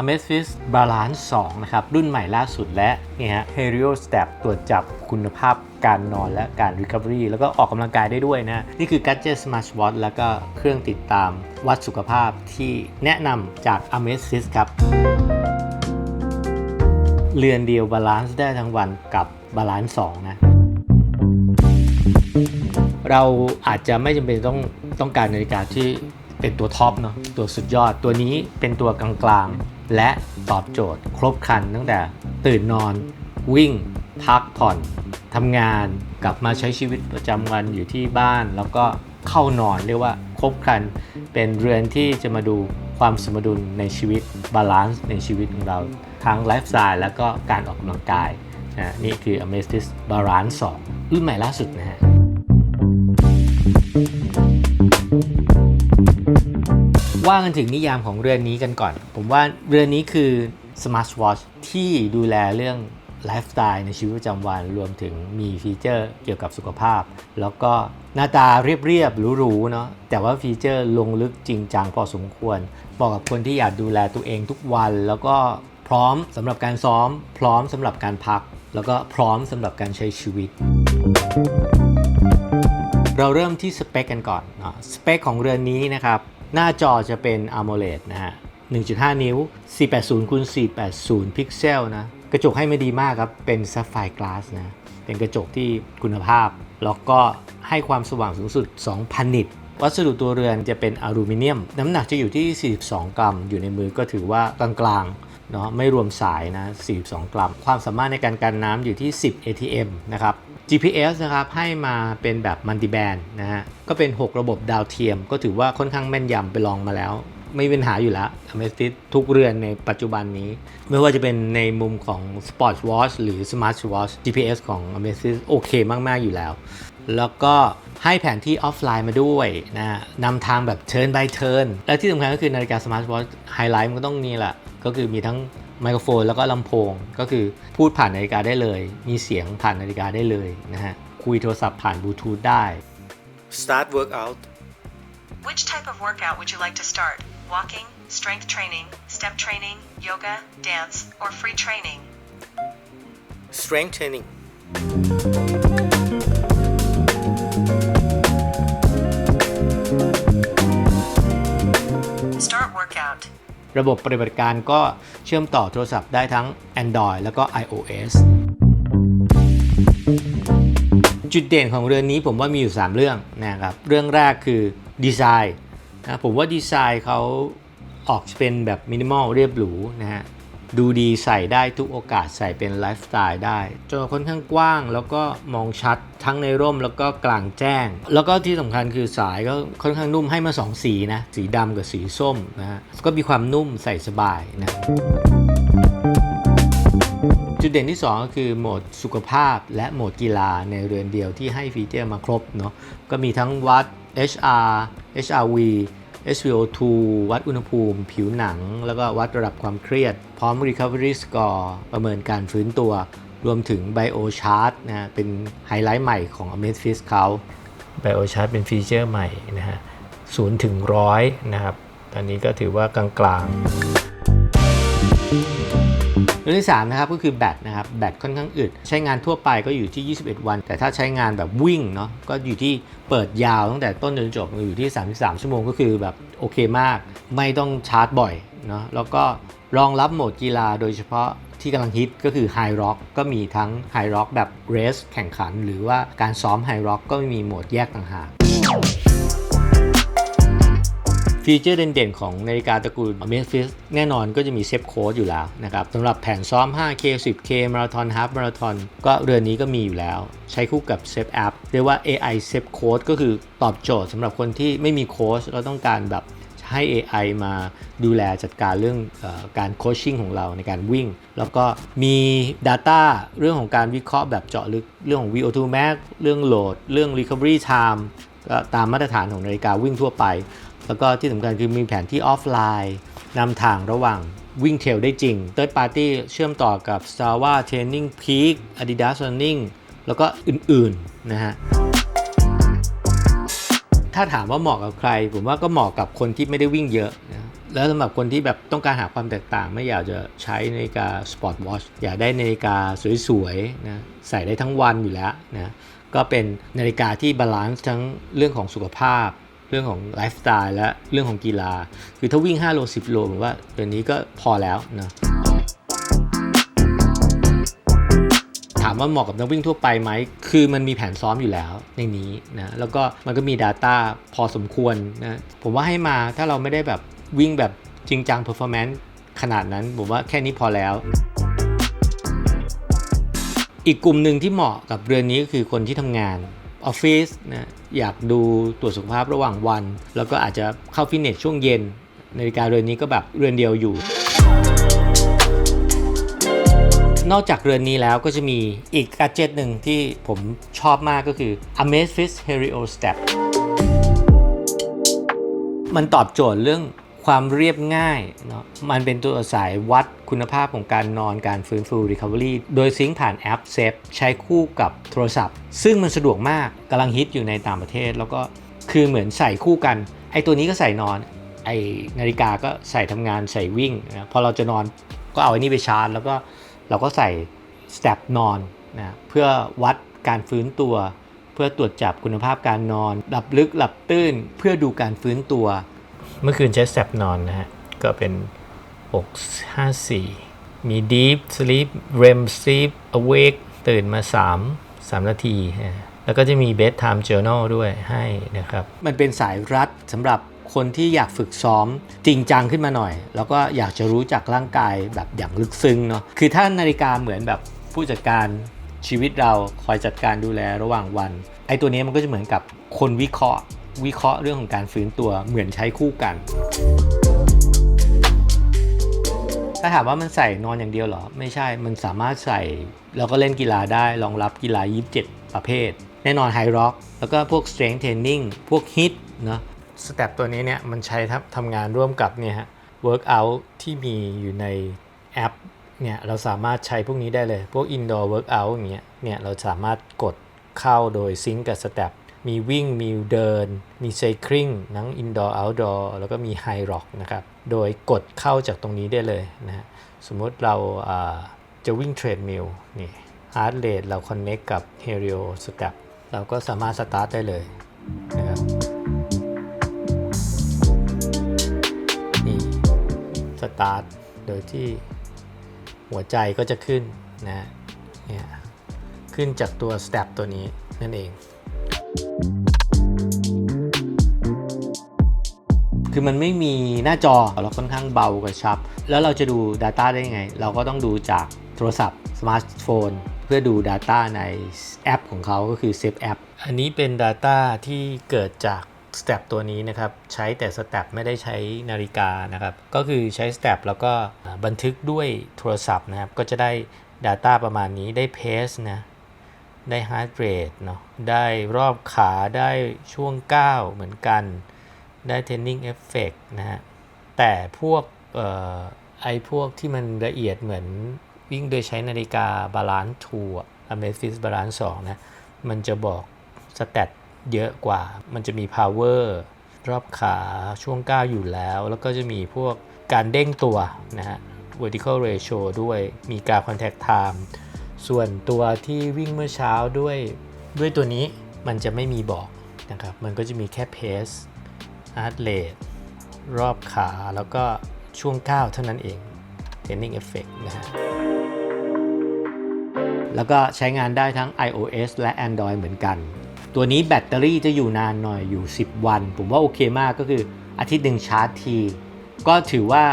Amazfit Balance 2 นะครับ รุ่นใหม่ล่าสุดและนี่ฮะ Helio Step ตรวจจับคุณภาพการนอนและการ Recovery แล้วก็ออกกำลังกายได้ด้วยนะ นี่คือ Gadget Smartwatch แล้วก็เครื่องติดตามวัดสุขภาพที่แนะนำจาก Amazfit ครับ เรือนเดียวบาลานซ์ได้ทั้งวันกับบาลานซ์2นะเราอาจจะไม่จำเป็นต้องต้องการนาฬิกาที่เป็นตัวท็อปเนาะตัวสุดยอดตัวนี้เป็นตัวกลางๆ และตอบโจทย์ครบครันตั้งแต่ตื่นนอน วิ่ง พักผ่อนทำงานกลับมาใช้ชีวิตประจำวันอยู่ที่บ้าน แล้วก็เข้านอนเรียกว่าครบครัน เป็นเรือนที่จะมาดูความสมดุลในชีวิตบาลานซ์ในชีวิตของเราทั้งไลฟ์สไตล์แล้วก็การออกกำลังกายนะนี่คือ Amazfit Balance 2รุ่นใหม่ล่าสุดนะฮะ ว่ากันถึงนิยามของเรือนนี้กันก่อน ผมว่าเรือนนี้คือ Smart Watch ที่ดูแลเรื่องไลฟ์สไตล์ในชีวิตประจำวันรวมถึงมีฟีเจอร์เกี่ยวกับสุขภาพ แล้วก็หน้าตาเรียบๆหรูๆเนาะแต่ว่าฟีเจอร์ลงลึกจริงจังพอสมควรเหมาะกับคนที่อยากดูแลตัวเองทุกวัน แล้วก็พร้อมสำหรับการซ้อม พร้อมสำหรับการพัก แล้วก็พร้อมสำหรับการใช้ชีวิต เราเริ่มที่สเปคกันก่อนเนาะสเปคของเรือนนี้นะครับ หน้าจอจะเป็น AMOLED นะฮะ 1.5 นิ้ว 480คูณ480 พิกเซลนะ กระจกให้ไม่ดีมากครับ เป็น Sapphire Glass นะ เป็นกระจกที่คุณภาพ แล้วก็ให้ความสว่างสูงสุด 2,000 นิต วัสดุตัวเรือนจะเป็นอลูมิเนียม น้ำหนักจะอยู่ที่ 42 กรัม อยู่ในมือก็ถือว่ากลางๆ เนาะไม่รวมสายนะ 42 กรัม ความสามารถในการกันน้ำอยู่ที่ 10 ATM นะครับ GPS นะครับให้มาเป็นแบบมัลติแบนนะฮะก็เป็น 6 ระบบดาวเทียม ก็ถือว่าค่อนข้างแม่นยำไปลองมาแล้ว ไม่มีปัญหาอยู่แล้ว Amazfit ทุกเรือนในปัจจุบันนี้ ไม่ว่าจะเป็นในมุมของ Sport Watch หรือ Smart Watch GPS ของ Amazfit โอเคมาก ๆ อยู่แล้ว แล้วก็ให้แผนที่ออฟไลน์มาด้วยนะฮะนำทางแบบ turn by turn และที่สำคัญก็คือนาฬิกา Smart Watch ไฮไลท์มันก็ต้องนี่แหละก็คือมีทั้ง ไมโครโฟนแล้วก็ลำโพงก็คือพูดผ่านนาฬิกาได้เลย มีเสียงผ่านนาฬิกาได้เลยนะฮะคุยโทรศัพท์ผ่านบลูทูธได้ Start workout Which type of workout would you like to start? Walking, strength training, step training, yoga, dance, or free training? strength training Start workout. ระบบปฏิบัติการก็เชื่อมต่อโทรศัพท์ได้ทั้ง Android แล้วก็ iOS จุดเด่นของเรือนนี้ผมว่ามีอยู่ 3 เรื่องนะครับเรื่องแรกคือดีไซน์นะผมว่าดีไซน์เขาออกเป็นแบบมินิมอลเรียบหรูนะฮะ ดูดีใส่ได้ทุกโอกาสใส่เป็นไลฟ์สไตล์ได้จอค่อนข้างกว้าง แล้วก็มองชัดทั้งในร่มแล้วก็กลางแจ้ง แล้วก็ที่สำคัญคือสายก็ค่อนข้างนุ่มให้มา 2 สีนะ สีดำกับสีส้มนะฮะก็มีความนุ่มใส่สบายนะจุดเด่นที่ 2 ก็คือโหมดสุขภาพและโหมดกีฬาในเรือนเดียวที่ให้ฟีเจอร์มาครบเนาะก็มีทั้งวัด HR HRV SpO2 วัดอุณหภูมิ ผิวหนัง แล้วก็วัดระดับความเครียด พร้อม Recovery Score ประเมินการฟื้นตัว รวมถึง BioChart นะเป็นไฮไลท์ใหม่ของ Amazfit เขา BioChart เป็นฟีเจอร์ใหม่นะฮะศูนย์ถึงร้อยนะครับ ตอนนี้ก็ถือว่ากลางๆ เรื่องที่3นะครับก็คือแบตนะครับแบตค่อนข้างอึด ใช้งานทั่วไปก็อยู่ที่ 21 วัน แต่ถ้าใช้งานแบบวิ่งเนาะก็อยู่ที่เปิดยาวตั้งแต่ต้นจนจบอยู่ที่ 33 ชั่วโมงก็คือแบบโอเคมาก ไม่ต้องชาร์จบ่อยเนาะแล้วก็รองรับโหมดกีฬาโดยเฉพาะที่กำลังฮิตก็คือ High Rock ก็มีทั้ง High Rock แบบเรสแข่งขัน หรือว่าการซ้อม High Rock ก็มีโหมดแยกต่างหาก ฟีเจอร์เด่นๆ ของนาฬิกาตระกูล Amazfit แน่นอนก็จะมีเซฟโค้ดอยู่แล้วนะครับสำหรับแผนซ้อม 5K 10K มาราธอนฮาฟมาราธอนก็เรือนนี้ก็มีอยู่แล้ว ใช้คู่กับเซฟแอปเรียกว่า AI เซฟโค้ดก็คือตอบโจทย์สำหรับคนที่ไม่มีโค้ชแล้วต้องการแบบให้ AI มาดูแลจัดการเรื่องอการโคชชิ่งของเราในการวิ่ง แล้วก็มี Data เรื่องของการวิเคราะห์แบบเจาะลึกเรื่องของ VO2 max เรื่องโหลด เรื่อง recovery time ก็ตามมาตรฐานของนาฬิกาวิ่งทั่วไป แล้วก็ที่สำคัญคือมีแผนที่ออฟไลน์นำทางระหว่างวิ่งเทรลได้จริง Third Party เชื่อมต่อกับ Strava Training Peak Adidas Running แล้วก็อื่นๆนะฮะ ถ้าถามว่าเหมาะกับใคร ผมว่าก็เหมาะกับคนที่ไม่ได้วิ่งเยอะนะแล้วสำหรับคนที่แบบต้องการหาความแตกต่าง ไม่อยากจะใช้นาฬิกาสปอร์ตวอชอยากได้นาฬิกาสวยๆนะใส่ได้ทั้งวันอยู่แล้วนะก็เป็นนาฬิกาที่บาลานซ์ทั้งเรื่องของสุขภาพ รื่องของไลฟ์สไตล์และเรื่องของกีฬา คือถ้าวิ่ง 5 โล 10 โลผมว่าเดี๋ยวนี้ก็พอแล้วนะถามว่าเหมาะกับนักวิ่งทั่วไปไหม คือมันมีแผนซ้อมอยู่แล้วในนี้นะ แล้วก็มันก็มี Data พอสมควรนะ ผมว่าให้มาถ้าเราไม่ได้แบบวิ่งแบบจริงจัง performance ขนาดนั้น ผมว่าแค่นี้พอแล้ว อีกกลุ่มหนึ่งที่เหมาะกับเรือนนี้ก็คือคนที่ทำงาน ออฟฟิศนะอยากดูตรวจสุขภาพระหว่างวัน แล้วก็อาจจะเข้าฟิตเนสช่วงเย็นนาฬิกาเรือนนี้ก็แบบเรือนเดียวอยู่ นอกจากเรือนนี้แล้วก็จะมีอีกกัจเจตหนึ่งที่ผมชอบมากก็คือ Amazfit Helio Step มันตอบโจทย์เรื่อง ความเรียบง่ายเนาะมันเป็นตัวสายวัดคุณภาพของการนอนการฟื้นฟู Recovery โดยซิงค์ผ่านแอปเซฟใช้คู่กับโทรศัพท์ ซึ่งมันสะดวกมากกำลังฮิตอยู่ในต่างประเทศ แล้วก็คือเหมือนใส่คู่กัน ไอตัวนี้ก็ใส่นอน ไอนาฬิกาก็ใส่ทำงานใส่วิ่งนะพอเราจะนอนก็เอาไอ้นี่ไปชาร์จ แล้วก็เราก็ใส่สเตปนอนนะเพื่อวัดการฟื้นตัว เพื่อตรวจจับคุณภาพการนอน หลับลึกหลับตื้น เพื่อดูการฟื้นตัว เมื่อคืนใช้แซปนอนนะฮะ ก็เป็น 654 มี Deep Sleep REM Sleep Awake ตื่นมา 3 3 นาทีฮะแล้วก็จะมี Bedtime Journal ด้วยให้นะครับ มันเป็นสายรัดสำหรับคนที่อยากฝึกซ้อมจริงจังขึ้นมาหน่อย แล้วก็อยากจะรู้จักร่างกายแบบอย่างลึกซึ้งเนาะคือถ้านาฬิกาเหมือนแบบผู้จัดการชีวิตเราคอยจัดการดูแลระหว่างวัน ไอ้ตัวนี้มันก็จะเหมือนกับคนวิเคราะห์ วิเคราะห์เรื่องของการฟื้นตัวเหมือนใช้คู่กัน ถ้าถามว่ามันใส่นอนอย่างเดียวเหรอ ไม่ใช่มันสามารถใส่แล้วก็เล่นกีฬาได้รองรับกีฬา 27 ประเภท แน่นอนไฮร็อกแล้วก็พวก strength training พวกฮิตเนาะสเต็ปตัวนี้เนี่ยมันใช้ทำงานร่วมกับเนี่ยฮะ workout ที่มีอยู่ในแอปเนี่ยเราสามารถใช้พวกนี้ได้เลย พวก indoor workout อย่างเงี้ยเนี่ยเราสามารถกดเข้าโดยซิงก์กับสเต็ป มีวิ่ง มีเดิน มีไซคลิงทั้ง indoor outdoor แล้วก็มี high rock นะครับ โดยกดเข้าจากตรงนี้ได้เลยนะฮะสมมติเราจะวิ่งเทรดมิลนี่ heart rate เรา connect กับ Helio Step เราก็สามารถสตาร์ทได้เลยนะครับนี่สตาร์ทโดยที่หัวใจก็จะขึ้นนะฮะเนี่ยขึ้นจากตัว step ตัวนี้นั่นเอง คือมันไม่มีหน้าจอเราค่อนข้างเบากระชับ แล้วเราจะดู Data ได้ยังไง เราก็ต้องดูจากโทรศัพท์สมาร์ทโฟน เพื่อดู Data ในแอปของเขาก็คือ Save App อันนี้เป็น Data ที่เกิดจาก Step ตัวนี้นะครับ ใช้แต่ Step ไม่ได้ใช้นาฬิกานะครับ ก็คือใช้ Step แล้วก็บันทึกด้วยโทรศัพท์นะครับ ก็จะได้ Data ประมาณนี้ได้ Pace นะ ได้ heart rate เนาะได้รอบขาได้ช่วงก้าวเหมือนกัน ได้ training effect นะฮะ แต่พวกออไอพวกที่มันละเอียดเหมือนวิ่งโดยใช้นาฬิกา balance 2อะ Amazfit balance 2นะ มันจะบอกสเตตเยอะกว่า มันจะมี power รอบขาช่วงก้าวอยู่แล้ว แล้วก็จะมีพวกการเด้งตัวนะฮะ vertical ratio ด้วยมีการ contact time ส่วนตัวที่วิ่งเมื่อเช้าด้วยด้วยตัวนี้มันจะไม่มีบอกนะครับ มันก็จะมีแค่ pace heart rate รอบขาแล้วก็ช่วงก้าวเท่านั้นเอง training effect นะฮะแล้วก็ใช้งานได้ทั้ง iOS และ Android เหมือนกัน ตัวนี้แบตเตอรี่จะอยู่นานหน่อยอยู่ 10 วัน ผมว่าโอเคมากก็คืออาทิตย์หนึ่งชาร์จที ก็ถือว่า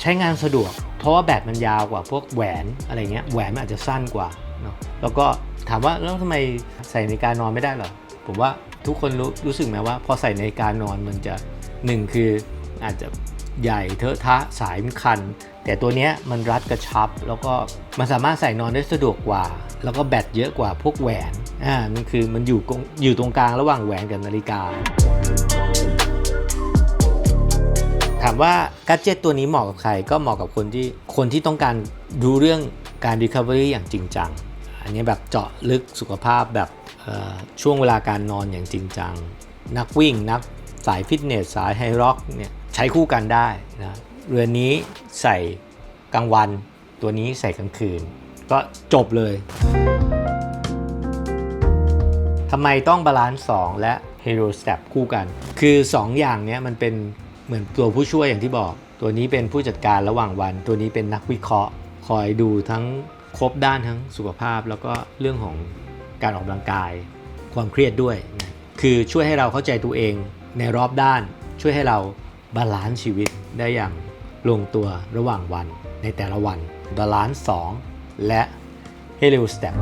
ใช้งานสะดวก เพราะว่าแบตมันยาวกว่าพวกแหวนอะไรเงี้ยแหวนมันอาจจะสั้นกว่าเนาะแล้วก็ถามว่าแล้วทำไมใส่นาฬิกานอนไม่ได้หรอผมว่าทุกคนรู้รู้สึกไหมว่า พอใส่นาฬิกานอนมันจะหนึ่งคืออาจจะใหญ่เทอะทะสายมันคัน แต่ตัวเนี้ยมันรัดกระชับ แล้วก็มันสามารถใส่นอนได้สะดวกกว่า แล้วก็แบตเยอะกว่าพวกแหวนอ่ามันคือมันอยู่กงอยู่ตรงกลางระหว่างแหวนกับนาฬิกา ถามว่ากัจเจตตัวนี้เหมาะกับใครก็เหมาะกับคนที่คนที่ต้องการดูเรื่องการ Recovery อย่างจริงจัง อันนี้แบบเจาะลึกสุขภาพแบบช่วงเวลาการนอนอย่างจริงจัง นักวิ่ง นักสายฟิตเนส สายไฮร็อกเนี่ยใช้คู่กันได้นะเรือนนี้ใส่กลางวัน ตัวนี้ใส่กลางคืน ก็จบเลยทำไมต้องบาลานซ์2และ Hero Step คู่กัน คือ 2 อย่างเนี้ยมันเป็น เหมือนตัวผู้ช่วยอย่างที่บอก ตัวนี้เป็นผู้จัดการระหว่างวัน ตัวนี้เป็นนักวิเคราะห์ คอยดูทั้งครบด้านทั้งสุขภาพ แล้วก็เรื่องของการออกกำลังกาย ความเครียดด้วยนะคือช่วยให้เราเข้าใจตัวเองในรอบด้าน ช่วยให้เราบาลานซ์ชีวิตได้อย่างลงตัวระหว่างวันในแต่ละวันบาลานซ์2และ Hero Step